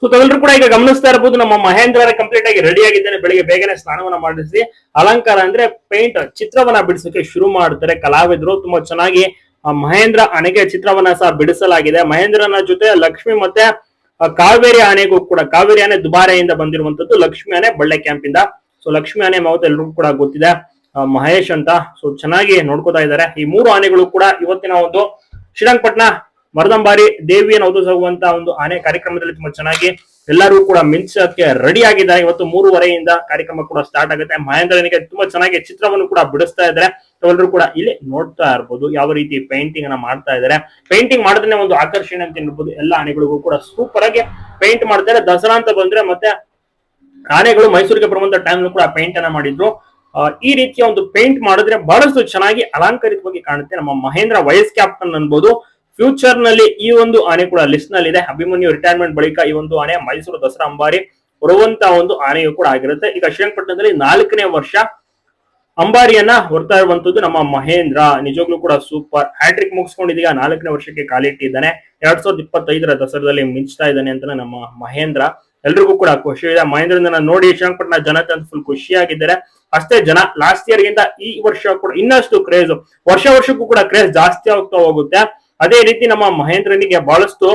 So ತಾವೆಲ್ಲರೂ ಕೂಡ ಈಗ ಗಮನಿಸ್ತಾ ಇರಬಹುದು ನಮ್ಮ ಮಹೇಂದ್ರ ಕಂಪ್ಲೀಟ್ ಆಗಿ ರೆಡಿ ಆಗಿದ್ದೇನೆ, ಬೆಳಿಗ್ಗೆ ಬೇಗನೆ ಸ್ನಾನವನ್ನ ಮಾಡಿಸಿ. ಅಲಂಕಾರ ಅಂದ್ರೆ ಪೇಂಟ್ ಚಿತ್ರವನ್ನ ಬಿಡಿಸೋಕೆ ಶುರು ಮಾಡ್ತಾರೆ. ಕಲಾವಿದರು ತುಂಬಾ ಚೆನ್ನಾಗಿ ಮಹೇಂದ್ರ ಆನೆಗೆ ಚಿತ್ರವನ್ನ ಸಹ ಬಿಡಿಸಲಾಗಿದೆ. ಮಹೇಂದ್ರನ ಜೊತೆ ಲಕ್ಷ್ಮಿ ಮತ್ತೆ ಕಾವೇರಿ ಆನೆಗೂ ಕೂಡ, ಕಾವೇರಿ ಆನೆ ದುಬಾರೆಯಿಂದ ಬಂದಿರುವಂತದ್ದು ಲಕ್ಷ್ಮಿ ಆನೆ ಬಳ್ಳೆ ಕ್ಯಾಂಪ್ ಇಂದ. ಸೊ ಲಕ್ಷ್ಮಿ ಆನೆ ಮಾವತ್ ಎಲ್ರಿಗೂ ಕೂಡ ಗೊತ್ತಿದೆ ಮಹೇಶ್ ಅಂತ. ಸೊ ಚೆನ್ನಾಗಿ ನೋಡ್ಕೋತಾ ಇದ್ದಾರೆ. ಈ ಮೂರು ಆನೆಗಳು ಕೂಡ ಇವತ್ತಿನ ಒಂದು ಶ್ರೀರಂಗಪಟ್ಟಣ ಮರದಂಬಾರಿ ದೇವಿಯನ್ನು ಅವತರಿಸುವಂತ ಒಂದು ಆನೆ ಕಾರ್ಯಕ್ರಮದಲ್ಲಿ ತುಂಬಾ ಚೆನ್ನಾಗಿ ಎಲ್ಲರೂ ಕೂಡ ಮಿಂಚಕ್ಕೆ ರೆಡಿ ಆಗಿದ್ದಾರೆ. ಇವತ್ತು ಮೂರುವರೆಯಿಂದ ಕಾರ್ಯಕ್ರಮ ಕೂಡ ಸ್ಟಾರ್ಟ್ ಆಗುತ್ತೆ. ಮಹೇಂದ್ರನಿಗೆ ತುಂಬಾ ಚೆನ್ನಾಗಿ ಚಿತ್ರವನ್ನು ಕೂಡ ಬಿಡಿಸ್ತಾ ಇದ್ದಾರೆ. ಎಲ್ಲರೂ ಕೂಡ ಇಲ್ಲಿ ನೋಡ್ತಾ ಇರ್ಬೋದು ಯಾವ ರೀತಿ ಪೇಂಟಿಂಗ್ ಅನ್ನ ಮಾಡ್ತಾ ಇದ್ದಾರೆ. ಪೇಂಟಿಂಗ್ ಮಾಡಿದ್ರೆ ಒಂದು ಆಕರ್ಷಣೆ ಅಂತ ಹೇಳ್ಬೋದು. ಎಲ್ಲ ಆನೆಗಳಿಗೂ ಕೂಡ ಸೂಪರ್ ಆಗಿ ಪೇಂಟ್ ಮಾಡ್ತಾರೆ ದಸರಾ ಅಂತ ಬಂದ್ರೆ ಮತ್ತೆ ಆನೆಗಳು ಮೈಸೂರಿಗೆ ಬರುವಂತ ಟೈಮ್ ಕೂಡ ಪೇಂಟ್ ಅನ್ನ ಮಾಡಿದ್ರು. ಈ ರೀತಿಯ ಒಂದು ಪೇಂಟ್ ಮಾಡಿದ್ರೆ ಬಹಳಷ್ಟು ಚೆನ್ನಾಗಿ ಅಲಂಕಾರಿತವಾಗಿ ಕಾಣುತ್ತೆ. ನಮ್ಮ ಮಹೇಂದ್ರ ವಯಸ್ ಕ್ಯಾಪ್ಟನ್ ಅನ್ಬೋದು. ಫ್ಯೂಚರ್ನಲ್ಲಿ ಈ ಒಂದು ಆನೆ ಕೂಡ ಲಿಸ್ಟ್ನಲ್ಲಿ ಇದೆ ಅಭಿಮನ್ಯು ರಿಟೈರ್ಮೆಂಟ್ ಬಳಿಕ ಈ ಒಂದು ಆನೆ, ಮೈಸೂರು ದಸರಾ ಅಂಬಾರಿ ಬರುವಂತಹ ಒಂದು ಆನೆಯು ಕೂಡ ಆಗಿರುತ್ತೆ. ಈಗ ಶ್ರೀರಂಗಪಟ್ಟಣದಲ್ಲಿ ನಾಲ್ಕನೇ ವರ್ಷ ಅಂಬಾರಿಯನ್ನ ಹೊರ್ತಾ ಇರುವಂತದ್ದು ನಮ್ಮ ಮಹೇಂದ್ರ. ನಿಜವಾಗ್ಲೂ ಕೂಡ ಸೂಪರ್ ಹ್ಯಾಟ್ರಿಕ್ ಮುಗಿಸ್ಕೊಂಡಿದೀಗ ನಾಲ್ಕನೇ ವರ್ಷಕ್ಕೆ ಕಾಲಿಟ್ಟಿದ್ದಾನೆ ಎರಡ್ ಸಾವಿರದ ಇಪ್ಪತ್ತೈದರ ದಸರಾದಲ್ಲಿ ಮಿಂಚ್ತಾ ಇದ್ದಾನೆ ಅಂತ ನಮ್ಮ ಮಹೇಂದ್ರ. ಎಲ್ರಿಗೂ ಕೂಡ ಖುಷಿ ಇದೆ. ಮಹೇಂದ್ರನ ನೋಡಿ ಶ್ರೀರಂಗಪಟ್ಟಣ ಜನತೆ ಅಂತ ಫುಲ್ ಖುಷಿಯಾಗಿದ್ದಾರೆ. ಅಷ್ಟೇ ಜನ ಲಾಸ್ಟ್ ಇಯರ್ ಗಿಂತ ಈ ವರ್ಷ ಕೂಡ ಇನ್ನಷ್ಟು ಕ್ರೇಜ್ ವರ್ಷ ವರ್ಷಕ್ಕೂ ಕೂಡ ಕ್ರೇಜ್ ಜಾಸ್ತಿ ಆಗ್ತಾ ಹೋಗುತ್ತೆ. ಅದೇ ರೀತಿ ನಮ್ಮ ಮಹೇಂದ್ರನಿಗೆ ಬಹಳಷ್ಟು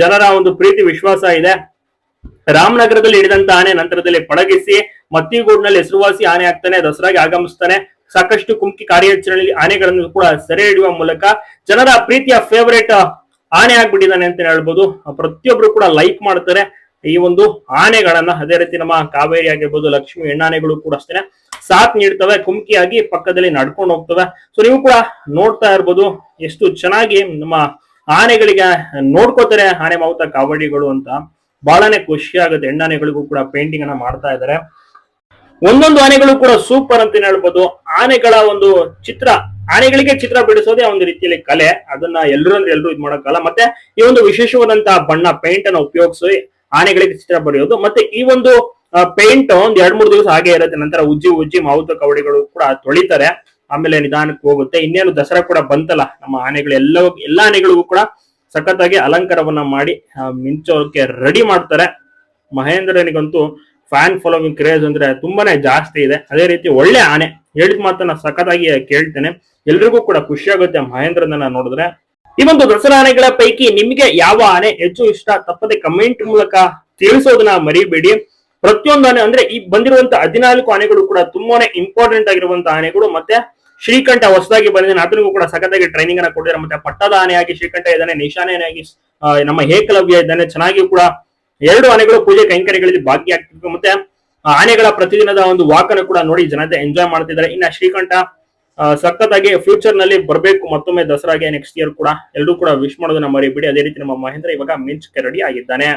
ಜನರ ಒಂದು ಪ್ರೀತಿ ವಿಶ್ವಾಸ ಇದೆ. ರಾಮನಗರದಲ್ಲಿ ಹಿಡಿದಂತ ಆನೆ ನಂತರದಲ್ಲಿ ಪಳಗಿಸಿ ಮತ್ತಿಗೂಡ್ನಲ್ಲಿ ಹೆಸರುವಾಸಿ ಆನೆ ಆಗ್ತಾನೆ, ದಸರಾಗೆ ಆಗಮಿಸ್ತಾನೆ. ಸಾಕಷ್ಟು ಕುಮ್ಕಿ ಕಾರ್ಯಾಚರಣೆಯಲ್ಲಿ ಆನೆಗಳನ್ನು ಕೂಡ ಸೆರೆ ಹಿಡಿಯುವ ಮೂಲಕ ಜನರ ಪ್ರೀತಿಯ ಫೇವರೇಟ್ ಆನೆ ಆಗ್ಬಿಟ್ಟಿದ್ದಾನೆ ಅಂತ ಹೇಳ್ಬೋದು. ಪ್ರತಿಯೊಬ್ರು ಕೂಡ ಲೈಕ್ ಮಾಡ್ತಾರೆ. ಈ ಒಂದು ಆನೆಗಳನ್ನ, ಅದೇ ರೀತಿ ನಮ್ಮ ಕಾವೇರಿ ಆಗಿರ್ಬೋದು, ಲಕ್ಷ್ಮಿ ಹೆಣ್ಣಾನೆಗಳು ಕೂಡ ಅಷ್ಟೇ ಸಾಥ್ ನೀಡ್ತವೆ ಕುಮ್ಕಿಯಾಗಿ ಪಕ್ಕದಲ್ಲಿ ನಡ್ಕೊಂಡು ಹೋಗ್ತವೆ. ಸೊ ನೀವು ಕೂಡ ನೋಡ್ತಾ ಇರ್ಬೋದು ಎಷ್ಟು ಚೆನ್ನಾಗಿ ನಮ್ಮ ಆನೆಗಳಿಗೆ ನೋಡ್ಕೋತಾರೆ ಆನೆ ಮಾವುತ ಕಾವಡಿಗಳು ಅಂತ. ಬಹಳನೇ ಖುಷಿ ಆಗುತ್ತೆ, ಹೆಣ್ಣಾನೆಗಳಿಗೂ ಕೂಡ ಪೇಂಟಿಂಗ್ ಅನ್ನ ಮಾಡ್ತಾ ಇದ್ದಾರೆ ಒಂದೊಂದು ಆನೆಗಳು ಕೂಡ ಸೂಪರ್ ಅಂತ ಹೇಳ್ಬೋದು. ಆನೆಗಳ ಒಂದು ಚಿತ್ರ, ಆನೆಗಳಿಗೆ ಚಿತ್ರ ಬಿಡಿಸೋದೇ ಒಂದು ರೀತಿಯಲ್ಲಿ ಕಲೆ. ಅದನ್ನ ಎಲ್ಲರೂ ಅಂದ್ರೆ ಎಲ್ಲರೂ ಇದು ಮಾಡೋಕ್ಕಲ್ಲ. ಮತ್ತೆ ಈ ಒಂದು ವಿಶೇಷವಾದಂತಹ ಬಣ್ಣ ಪೇಂಟ್ ಅನ್ನ ಉಪಯೋಗಿಸಿ ಆನೆಗಳಿಗೆ ಚಿತ್ರ ಬರೆಯೋದು ಮತ್ತೆ ಈ ಒಂದು ಪೇಂಟ್ ಒಂದ್ ಎರಡ್ ಮೂರು ದಿವಸ ಹಾಗೆ ಇರುತ್ತೆ. ನಂತರ ಉಜ್ಜಿ ಉಜ್ಜಿ ಮಾವುತ ಕವಡಿಗಳು ಕೂಡ ತೊಳಿತಾರೆ. ಆಮೇಲೆ ನಿಧಾನಕ್ಕೆ ಹೋಗುತ್ತೆ. ಇನ್ನೇನು ದಸರಾ ಕೂಡ ಬಂತಲ್ಲ, ನಮ್ಮ ಆನೆಗಳು ಎಲ್ಲ, ಎಲ್ಲಾ ಆನೆಗಳಿಗೂ ಕೂಡ ಸಖತ್ತಾಗಿ ಅಲಂಕಾರವನ್ನ ಮಾಡಿ ಮಿಂಚೋಕೆ ರೆಡಿ ಮಾಡ್ತಾರೆ. ಮಹೇಂದ್ರನಿಗಂತೂ ಫ್ಯಾನ್ ಫಾಲೋವಿಂಗ್ ಕ್ರೇಜ್ ಅಂದ್ರೆ ತುಂಬಾನೇ ಜಾಸ್ತಿ ಇದೆ. ಅದೇ ರೀತಿ ಒಳ್ಳೆ ಆನೆ. ಹೇಳಿದ ಮಾತನ್ನ ಸಖತ್ತಾಗಿ ಕೇಳ್ತೇನೆ. ಎಲ್ರಿಗೂ ಕೂಡ ಖುಷಿ ಆಗುತ್ತೆ ಮಹೇಂದ್ರನ ನೋಡಿದ್ರೆ. ಈ ಒಂದು ದಸರಾ ಆನೆಗಳ ಪೈಕಿ ನಿಮಗೆ ಯಾವ ಆನೆ ಹೆಚ್ಚು ಇಷ್ಟ? ತಪ್ಪದೆ ಕಮೆಂಟ್ ಮೂಲಕ ತಿಳಿಸೋದನ್ನ ಮರಿಬೇಡಿ. ಪ್ರತಿಯೊಂದು ಆನೆ ಅಂದ್ರೆ ಈ ಬಂದಿರುವಂತ ಹದಿನಾಲ್ಕು ಆನೆಗಳು ಕೂಡ ತುಂಬಾನೇ ಇಂಪಾರ್ಟೆಂಟ್ ಆಗಿರುವಂತ ಆನೆಗಳು ಮತ್ತೆ ಶ್ರೀಕಂಠ ಹೊಸದಾಗಿ ಬಂದಿದ್ದಾನೆ ಅದರಿಗೂ ಕೂಡ ಸಖತ್ತಾಗಿ ಟ್ರೈನಿಂಗ್ ಅನ್ನ ಕೊಟ್ಟಿದ್ದಾರೆ. ಮತ್ತೆ ಪಟ್ಟದ ಆನೆಯಾಗಿ ಶ್ರೀಕಂಠ ಇದ್ದಾನೆ ನಿಶಾನೆಯಾಗಿ ನಮ್ಮ ಏಕಲವ್ಯ ಇದ್ದಾನೆ. ಚೆನ್ನಾಗಿ ಕೂಡ ಎರಡು ಆನೆಗಳು ಪೂಜೆ ಕೈಂಕರ್ಯಗಳಲ್ಲಿ ಭಾಗಿಯಾಗ್ತಿದ್ವು ಮತ್ತೆ ಆನೆಗಳ ಪ್ರತಿದಿನದ ಒಂದು ವಾಕನ ಕೂಡ ನೋಡಿ ಜನತೆ ಎಂಜಾಯ್ ಮಾಡ್ತಿದ್ದಾರೆ. ಇನ್ನ ಶ್ರೀಕಂಠ ಸಖತ್ತಾಗಿ ಫ್ಯೂಚರ್ನಲ್ಲಿ ಬರಬೇಕು. ಮತ್ತೊಮ್ಮೆ ದಸರಾಗೆ ನೆಕ್ಸ್ಟ್ ಇಯರ್ ಕೂಡ ಎಲ್ಲರೂ ಕೂಡ ವಿಶ್ ಮಾಡೋದನ್ನ ಮರಿಬಿಡಿ. ಅದೇ ರೀತಿ ನಮ್ಮ ಮಹೇಂದ್ರ ಇವಾಗ ಮಿಂಚ್ ರೆಡಿ ಆಗಿದ್ದಾನೆ.